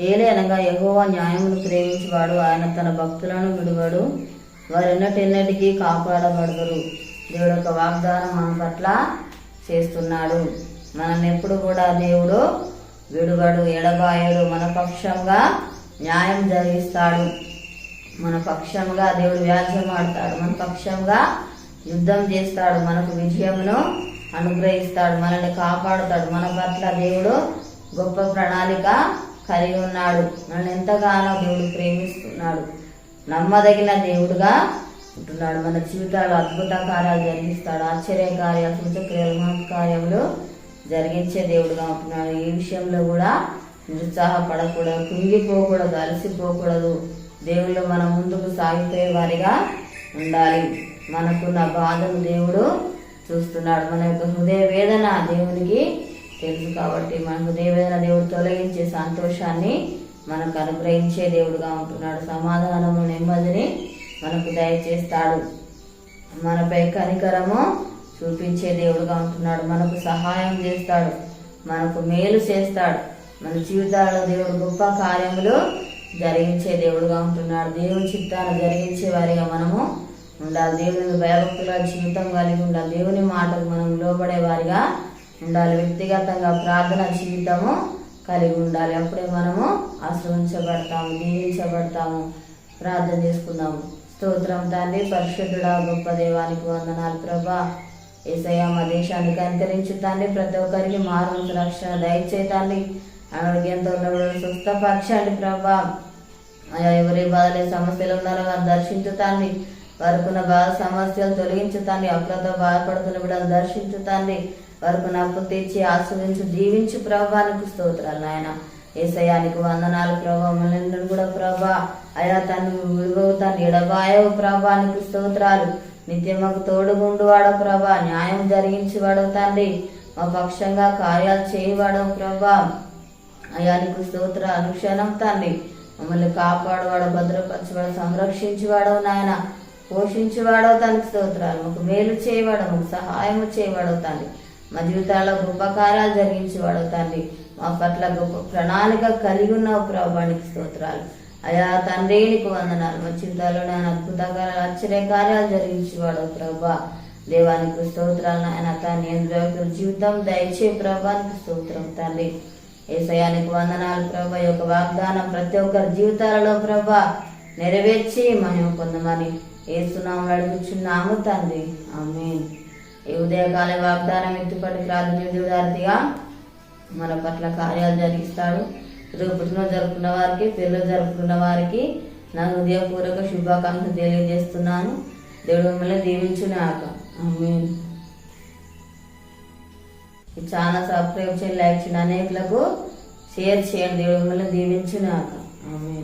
ఏలే అనగా యెహోవా న్యాయమును ప్రేమించువాడు. ఆయన తన భక్తులను విడువడు. వారెన్నటెన్నటికీ కాపాడబడదురు. దేవుడు ఒక వాగ్దానం మన పట్ల చేస్తున్నాడు. మనం ఎప్పుడు కూడా దేవుడు విడువడు ఎడబాయడు. మన పక్షంగా న్యాయం జరిగిస్తాడు. మన పక్షంగా దేవుడు వ్యాజ్యమాడతాడు మన పక్షంగా యుద్ధం చేస్తాడు. మనకు విజయమును అనుగ్రహిస్తాడు. మనల్ని కాపాడుతాడు. మన పట్ల దేవుడు గొప్ప ప్రణాళిక కలిగి ఉన్నాడు. నన్ను ఎంతగానో దేవుడు ప్రేమిస్తున్నాడు. నమ్మదగిన దేవుడుగా ఉంటున్నాడు. మన జీవితాలు అద్భుత కార్యాలు జరిగిస్తాడు. ఆశ్చర్య కార్యాలు సూచక్రియలు కార్యములు జరిగించే దేవుడుగా ఉంటున్నాడు. ఈ విషయంలో కూడా నిరుత్సాహపడకూడదు కుంగిపోకూడదు అలసిపోకూడదు. దేవుళ్ళు మన ముందుకు సాగిపోయే వారిగా ఉండాలి. మనకున్న బాధను దేవుడు చూస్తున్నాడు. మన యొక్క హృదయ వేదన దేవునికి తెలుసు కాబట్టి మనకు దేవేదన దేవుడు తొలగించే సంతోషాన్ని మనకు అనుగ్రహించే దేవుడుగా ఉంటున్నాడు. సమాధానము నెమ్మదిని మనకు దయచేస్తాడు. మనపై కనికరము చూపించే దేవుడుగా ఉంటున్నాడు. మనకు సహాయం చేస్తాడు. మనకు మేలు చేస్తాడు. మన జీవితాల్లో దేవుడు గొప్ప కార్యములు జరిగించే దేవుడుగా ఉంటున్నాడు. దేవుని చిత్తాన్ని జరిగించే వారిగా మనము ఉండాలి. దేవుని భయభక్తుల జీవితం కలిగి ఉండాలి. దేవుని మాటకు మనం లోబడే వారిగా ఉండాలి. వ్యక్తిగతంగా ప్రార్థన జీవితము కలిగి ఉండాలి. అప్పుడే మనము ఆశ్రయించబడతాము దీవించబడతాము ప్రార్థన చేసుకుందాము. స్తోత్రం తండ్రి పరిశుద్ధుడా గొప్ప దేవానికి వందనాలు. ప్రభా ఏసయ్య మా దేశానికి అంతరించు తండ్రి. ప్రతి ఒక్కరికి మారు రక్షణ దయచే తండ్రి. అనారోగ్యంతో ఉన్నవాడు స్వస్థపరచండి ప్రభా. అయా ఎవరి బాధలే సమస్యలు ఉన్నారో వారు దర్శించుతాన్ని తండ్రి. వారికున్న బాధ సమస్యలు తొలగించుతాన్ని అప్పులతో బాధపడుతున్న బిడ్డలు దర్శించుతాన్ని వరకు నాకు తెచ్చి ఆశ్రయించు దీవించు ప్రభానికి స్తోత్రాలు నాయన. ఏసయానికి వందనాలు ప్రభా మనందరూ కూడా ప్రభా. అయా తను విడువవు తను ఎడబాయవు ప్రభానికి స్తోత్రాలు. నిత్యమకు తోడుగుండు వాడవు ప్రభా న్యాయం జరిగించి తండ్రి. మా పక్షంగా కార్యాలు చేయవాడవు ప్రభా. అయానికి స్తోత్ర అనుక్షణం తండ్రి. మమ్మల్ని కాపాడువాడు భద్రపరచువాడు సంరక్షించేవాడవు నాయన. పోషించేవాడవు తనకి స్తోత్రాలు. మాకు మేలు చేయవాడు మాకు సహాయం చేయవాడవు తండ్రి. మా జీవితాల్లో గొప్ప కార్యాలు జరిగించేవాడు తండ్రి. మా పట్ల గొప్ప ప్రణాళిక కలిగి ఉన్నావు ప్రభానికి స్తోత్రాలు. అయా తండ్రి నీకు వందనాలు. మా జీవితాల్లో నేను అద్భుత కార్యాలు ఆశ్చర్య కార్యాలు జరిగించేవాడు ప్రభా. దేవానికి స్తోత్రాలు నాయన. తండ్రి ఎందుకు జీవితం దయచే ప్రభానికి స్తోత్రం తండ్రి. ఏసయానికి వందనాలు ప్రభా. యొక్క వాగ్దానం ప్రతి ఒక్కరి జీవితాలలో ప్రభా నెరవేర్చి మహిమ పొందమని ఏసునామలు అడుగుచున్నాము తండ్రి. ఆమె ఈ ఉదయకాల వాగ్దానం ఎత్తుపడి ప్రార్థన మన పట్ల కార్యాలు జరిగిస్తాడు. రేపు పుట్టినరోజు జరుపుకున్న వారికి పెళ్ళి జరుపుకున్న వారికి నా హృదయపూర్వక శుభాకాంక్షలు తెలియజేస్తున్నాను. దేవుడు మిమ్మల్ని దీవించునాక చాలా సబ్స్క్రైబ్ చేయండి లైక్ చేయండి అనేకులకు షేర్ చేయండి. దేవుడు మిమ్మల్ని దీవించునాక ఆమె